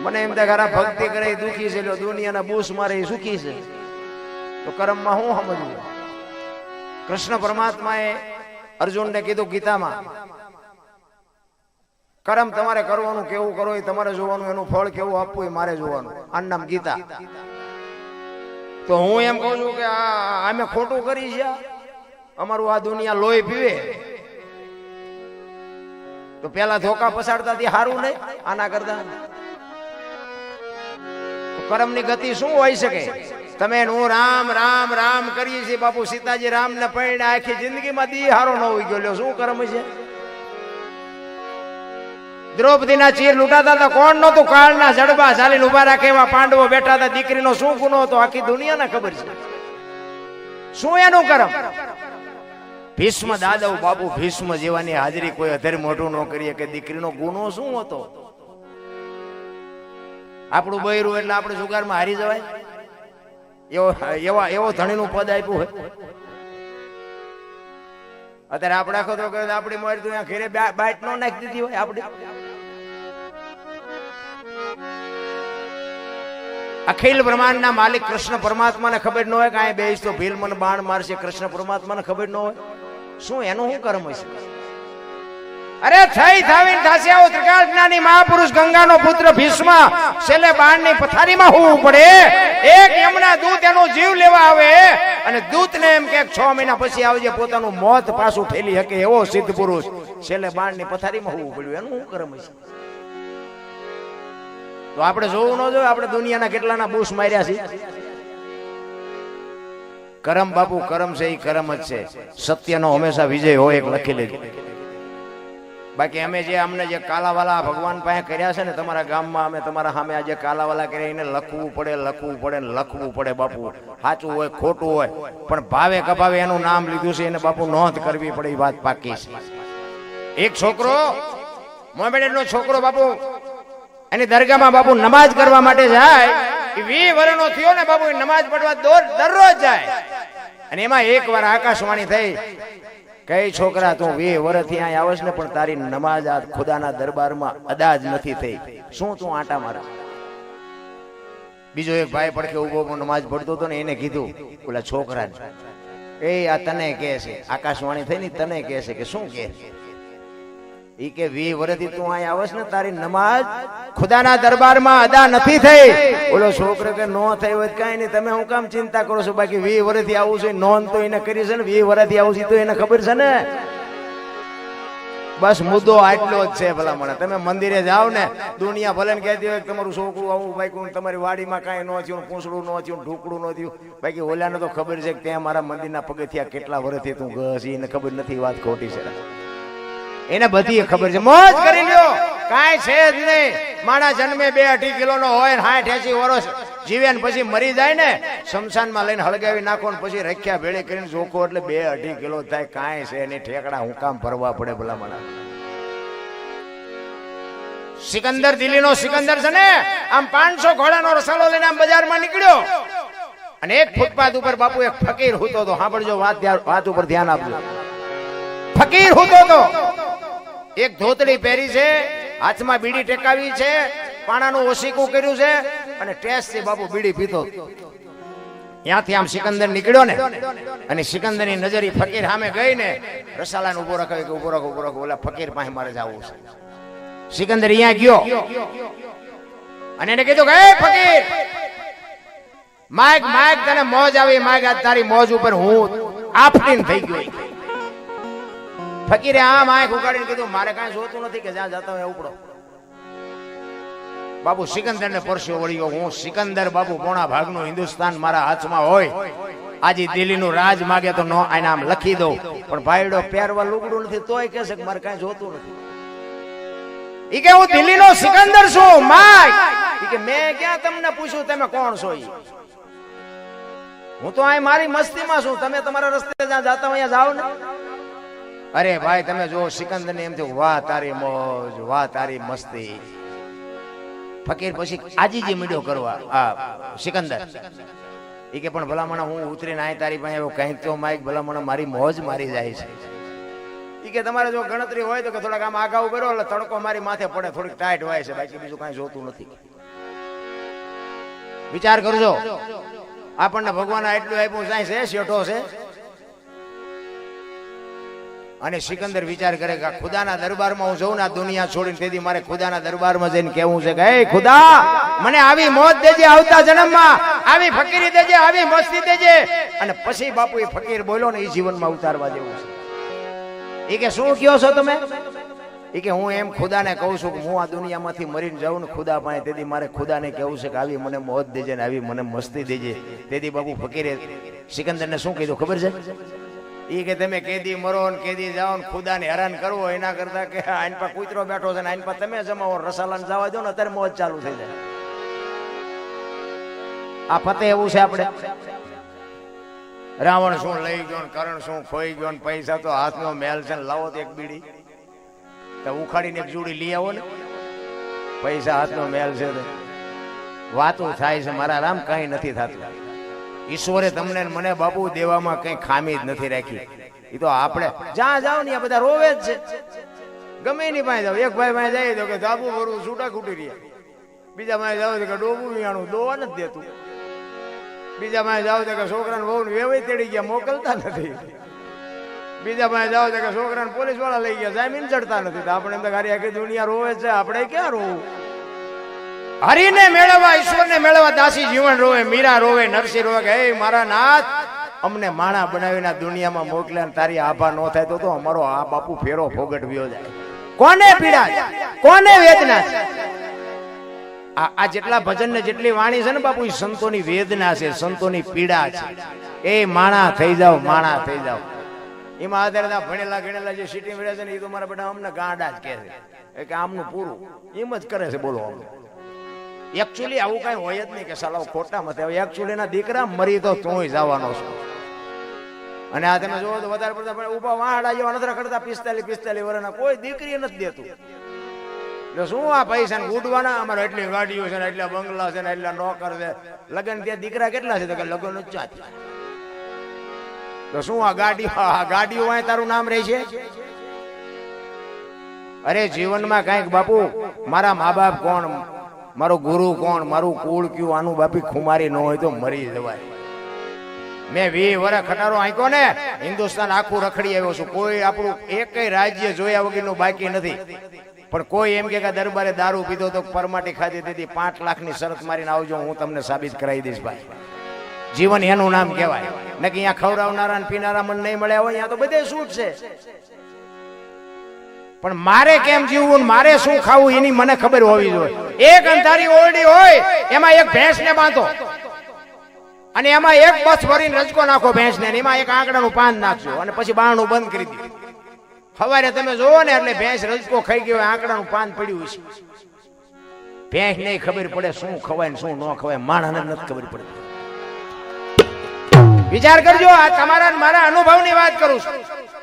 મને એમ થાય ખરા ભક્તિ કરે, એ દુખી છે, લ્યો, દુનિયાના બૂસ મારે સુખી છે. તો કર્મમાં હું સમજવું? કૃષ્ણ પરમાત્માએ અર્જુનને કીધું ગીતામાં, કર્મ તમારે કરવાનું, કેવું કરો, એ તમારે જોવાનું, એનું ફળ કેવું આપવું, એ મારે જોવાનું. આનું નામ ગીતા. તો હું એમ કહું છું કે આ અમે ખોટું કરી છે. અમારું આ દુનિયા લોહી પીવે. તો પેલા ધોકા પસાડતા સારું નહીં, આના કરતા. તો કર્મની ગતિ શું હોઈ શકે? તમે હું રામ રામ રામ કરીએ છીએ, બાપુ સીતાજી રામ ને પૈણે આખી જિંદગીમાં દી હારો ન હોઈ ગયો. શું કર્મ છે? દ્રૌપદીના ચીર લૂંટાતા હતા, કોણ નહોતું? કાળના જડબા ચાલીને ઊભા રાખે એવા પાંડવો બેઠા હતા, દીકરીનો શું ગુનો હતો? આખી દુનિયાને ખબર છે. શું એનું કરમ? ભીષ્મ દાદવ, બાપુ ભીષ્મ જેવાની હાજરી કોઈ અધર મોઢું ન કરીએ કે દીકરીનો ગુનો શું હતો? આપણું બૈરું એટલે આપણે જુગારમાં હારી જવાય. એવો, એવા, એવો ધણીનું પદ આપ્યું હોય. અત્યારે આપણે આખો તો કહ્યું, આપણી મોર તું ઘેરે બાઈટ નો નાખી દીધી હોય આપણે. અખિલ બ્રહ્માંડના માલિક કૃષ્ણ પરમાત્માને ખબર ન હોય કે અહીં બેસ તો ભીલ મને બાણ મારશે, કૃષ્ણ પરમાત્માને ખબર ન હોય. શું એનું શું કર્મ હશે? અરે થઈ થાવીન થાશે આવો ત્રિકાળ જ્ઞાની મહાપુરુષ ગંગાનો પુત્ર ભીષ્મ છેલ્લે બાણની પથારીમાં હોવું પડે. એક એમના દૂત એનો જીવ લેવા આવે અને દૂતને એમ કે છ મહિના પછી આવજે, પોતાનું મોત પાછું ફેલી શકે એવો સિદ્ધ પુરુષ છેલ્લે બાણની પથારીમાં હોવું પડ્યું. એનું શું કરમ છે? તો આપણે જોવું ન જોઈએ, આપણે દુનિયાના કેટલાના બૂસ માર્યા છે? કરમ બાપુ, કરમ છે એ કરમ જ છે. સત્યનો હંમેશા વિજય હોય એક લખી લેજો. બાકી અમે જે અમને જે કાલાવાલા ભગવાન પાસે કર્યા છે ને તમારા ગામમાં અમે તમારા સામે આજે કાલાવાલા કર્યા એને લખવું પડે લખવું પડે ને લખવું પડે બાપુ. સાચું હોય, ખોટું હોય, પણ ભાવે કભાવે એનું નામ લીધું છે, એને બાપુ નોંધ કરવી પડે એ વાત પાકી છે. એક છોકરો મોમેડેડ નો છોકરો બાપુ, એની દરગાહમાં બાપુ નમાજ કરવા માટે જાય, એ વી વર્ષનો થયો ને બાપુ નમાઝ નમાજ પડવા દોર, દરરોજ જાય. અને એમાં એક વાર આકાશવાણી થઈ કઈ છોકરા, તું વે વર્ષથી અહીં આવસ ને, પણ તારી નમાજ આ ખુદાના દરબારમાં અદા જ નથી થઈ. શું તું આટા મારા? બીજો એક ભાઈ પડખે ઊભો નમાજ પડતો હતો ને, એને કીધું, ઓલા છોકરાને. એ આ તને કહે છે, આકાશવાણી થઈ ને તને કહે છે કે શું છે? ઈ કે વી વર્ષથી તું અહીં આવસ ને, તારી નમાજ ખુદાના દરબારમાં અદા નથી થઈ. ઓલો છોકરો કે નો થઈ હોય કઈ નહીં, તમે હું કામ ચિંતા કરો છો? બાકી વી વર્ષથી આવું છે નોન તો એને કરી છે ને વી વર્ષથી આવું છે તો એને ખબર છે ને? બસ મુદ્દો આટલો જ છે ભલા મને તમે મંદિરે જાઓ ને, દુનિયા ભલે કહેતી હોય તમારું છોકરું આવું બાઈક તમારી વાડીમાં કાંઈ ન થયું, પૂંછડું ન થયું ઢોકડું ન થયું. બાકી ઓલાને તો ખબર છે કે ત્યાં મારા મંદિરના પગથિયા કેટલા વર્ષથી તું ઘસી એને ખબર નથી, વાત ખોટી છે. એને બધી ખબર છે. મોજ કરી લ્યો. કાંઈ છે જ નહીં. માણા જન્મે બે અઢી કિલો નો હોય ને સાઠ એસી વર્ષ જીવે ને પછી મરી જાય ને શમશાનમાં લઈને હળગાવી નાખો ને પછી રખ્યા ભેળી કરીને જોખો એટલે બે અઢી કિલો થાય. કાંઈ છે નહીં. ઠેકડા હું કામ ભરવા પડે ભલા માણા સિકંદર દિલ્હીનો સિકંદર છે ને આમ પાંચસો ઘોડાનો રસાલો લઈને આમ બજારમાં નીકળ્યો. અને એક ફૂટપાથ ઉપર બાપુ એક ફકીર હોતો હતો. સાંભળજો વાત વાત ઉપર ધ્યાન આપજો. ફકીર હોતો હતો. એક ધોતડી પહેરી છે, હાથમાં બીડી ટેકાવી છે, પાણાનું ઓશીકું કર્યું છે અને ટેસ્ટથી બાપુ, બીડી પીધો. ત્યાંથી આમ સિકંદર નીકળ્યો ને, અને સિકંદરની નજર ફકીર સામે ગઈ ને રસાલા ઊભો રખાવી કે ઊભો રાખો ઊભો રાખો, ઓલા ફકીર પાસે મારે જવું છે. સિકંદર અહીંયા ગયો. અને એને કીધું કે ફકીર માઇક માઇક તને મોજ આવી માઇક આજ તારી મોજ ઉપર હું આફરીન થઈ ગયો. ફકીરે આમ આંખ ઉગાડીને કીધું, મારે કાંઈ જોતું નથી કે જ્યાં જતા હોય ઉપડો. બાબુ સિકંદર ને પરસ્યો વળ્યો હું સિકંદર બાબુ, પોણા ભાગનું હિન્દુસ્તાન મારા હાથમાં હોય. આજે દિલ્હીનું રાજ માગે તો નો આને આમ લખી દઉં. પણ ભાઈડો પહેરવા લુગડું નથી, તોય કહેશે કે મારે કાંઈ જોતું નથી. ઈ કે, હું દિલ્હીનો સિકંદર છું, માય. ઈ કે, મેં ક્યાં તમને પૂછ્યું, તમે કોણ છો હું તો અહીં મારી મસ્તીમાં છું, તમે તમારા રસ્તે જ્યાં જાતા હોય ત્યાં જાઓ ને. અરે ભાઈ, તમે જો સિકંદર ને એમ થયું, વાહ, તારી મોજ, વાહ, તારી મસ્તી. ફકીર પછી આજીજી મીડો કરવા, આ, સિકંદર. એ કે, પણ ભલામણ, હું ઉતરીને આય તારી પાસે આવ્યો કંઈક તો માઈક, ભલામણ, મારી મોજ મારી જાય છે. એ કે, તમારે જો ગણતરી હોય તો કે થોડાક આમ આગાઉ કરો એટલે તડકો મારી માથે પડે, થોડીક ટાઈટ હોય છે, બાકી બીજું કાંઈ જોતું નથી. વિચાર કરજો. આપણને ભગવાન એટલું આપ્યું, સાંઈ છે શેઠો છે. અને સિકંદર વિચાર કરે કે ખુદાના દરબારમાં હું જઉં ને દુનિયા છોડીને તેથી મારે ખુદાના દરબારમાં જઈને કેવું છે કે હે ખુદા, મને આવી મોત દેજે આવતા જન્મમાં, આવી ફકીરી દેજે, આવી મસ્તી દેજે. અને પછી બાપુ એ ફકીર બોલ્યો ને, એ જીવનમાં ઉતારવા જેવું છે. એ કે, શું કયો છો તમે? એ કે, હું એમ ખુદાને કહું છું કે હું આ દુનિયામાંથી મરીને જાઉં ને ખુદા પાસે, તેથી મારે ખુદાને કહેવું છે કે આવી મને મોત દેજે ને આવી મને મસ્તી દેજે. તેથી બાપુ ફકીરે સિકંદરને શું કીધું ખબર છે? એ કે તમે કેદી મરો ને કેદી જાઓ ને ખુદાને હેરાન કરવો, એના કરતા કે આઈન પર કૂતરો બેઠો છે ને આઈન પર તમે જમાવો, રસાલાને જવા દો ને અત્યારે મોજ ચાલુ થઈ જાય. આ ફતે એવું છે આપણે? રાવણ શું લઈ ગયો ને કરણ શું ખોઈ ગયો ને પૈસા તો હાથનો મેલ છે ને લાવો તો એક બીડી. તો ઉખાડીને એક જોડી લઈ આવો ને. પૈસા હાથનો મેલ છે વાતો થાય છે, મારા રામ કઈ નથી થતું. ઈશ્વરે તમને મને બાપુ દેવામાં કઈ ખામી જ નથી રાખી. એ તો આપણે જ્યાં જાવ ને બધા રોવે જ છે. ગમે એની પાસે જાવ એક ભાઈ પાસે જાય તો કે ધાબુ ભરવું છૂટા ખૂટી રહ્યા. બીજા પાસે જાવ તો કે ડોબું વિયાણું દોવા નથી દેતું. બીજા પાસે જાવ તો કે છોકરાને બહુ વેવાઈ તેડી ગયા, મોકલતા નથી. બીજા પાસે જાવ તો કે છોકરાને પોલીસવાળા લઈ ગયા, જામીન ચડતા નથી. તો આપણે એમ તો ખાલી આખી દુનિયા રોવે છે, આપણે ક્યાં રોવું? હરિને મેળવવા, ઈશ્વરને મેળવવા, દાસી જીવન રોવે, મીરા રોવે, નરસિંહ રોવે કે મારા નાથ, અમને માણા બનાવીને દુનિયામાં મોકલ્યા ને તારી આભા ન થાય તો તો અમારો આ બાપુ ફેરો ફોગટવ્યો જાય. કોને પીડા? કોને વેદના? આ જેટલા ભજન ને જેટલી વાણી છે ને બાપુ, એ સંતોની વેદના છે, સંતોની પીડા છે. એ માણા થઈ જાવ માણા થઈ જાવ એમાં આધારે ભણેલા ગણેલા જે સિટી મળે છે ને, એ તો મારા બધા અમને ગાંડા જ કહે છે. કે આમનું પૂરું. એમ જ કરે છે બોલો અમને એકચ્યુઅલી આવું કઈ હોય જ નહીં કે સલાવ ખોટા મતે એકચ્યુઅલી ના દીકરા મરી તો તું જવાનો છો. અને આ તમે જોવો તો વધારે પડતા પણ ઊભા વાહડા જેવા નથી કરતા પિસ્તાલીસ પિસ્તાલીસ વર્ષના કોઈ દીકરી નથી દેતું. એટલે શું આ પૈસા ને ઉડવાના અમારે એટલી ગાડીઓ છે ને એટલા બંગલા છે ને એટલા નોકર છે. લગન ત્યાં દીકરા કેટલા છે? તો કે લગન જ ચાચ તો શું આ ગાડી આ ગાડીઓ વાંય તારું નામ રહે છે? અરે જીવનમાં કાંઈક બાપુ, મારા મા બાપ કોણ? મારો ગુરુ કોણ? મારું કુળ કયું? આનું બાપી ખુમારી ન હોય તો મરી જવાય. મેં વી વર્ષ ખટારો આંક્યો ને, હિન્દુસ્તાન આખું રખડી આવ્યો છું. કોઈ આપણું એકય રાજ્ય જોયા વગરનું બાકી નથી. પણ કોઈ એમ કે દરબારે દારૂ પીધો તો પરમાટી ખાધી દીધી. પાંચ લાખની શરત મારીને આવજો, હું તમને સાબિત કરાવી દઈશ ભાઈ. જીવન એનું નામ કહેવાય. નકી અહીંયા ખવડાવનારા પીનારા મને નહીં મળ્યા હોય, અહીંયા તો બધે છૂટ છે? પણ મારે કેમ જીવવું ને મારે શું ખાવું એની મને ખબર હોવી જોઈએ. એક અંધારી ઓરડી હોય એમાં એક ભેંસને બાંધો. અને એમાં એક બસ ભરીને રજકો નાખો ભેંસને ને એમાં એક આંકડાનું પાન નાખજો અને પછી બારણું બંધ કરી દીધું સવારે તમે જોવો ને એટલે ભેંસ રજકો ખાઈ ગયો આંકડાનું પાન પડ્યું છે ભેંસ નહીં ખબર પડે શું ખવાય ને શું ન ખવાય માણસને નથી ખબર પડતી. વિચાર કરજો આ તમારા ને મારા અનુભવની વાત કરું છું.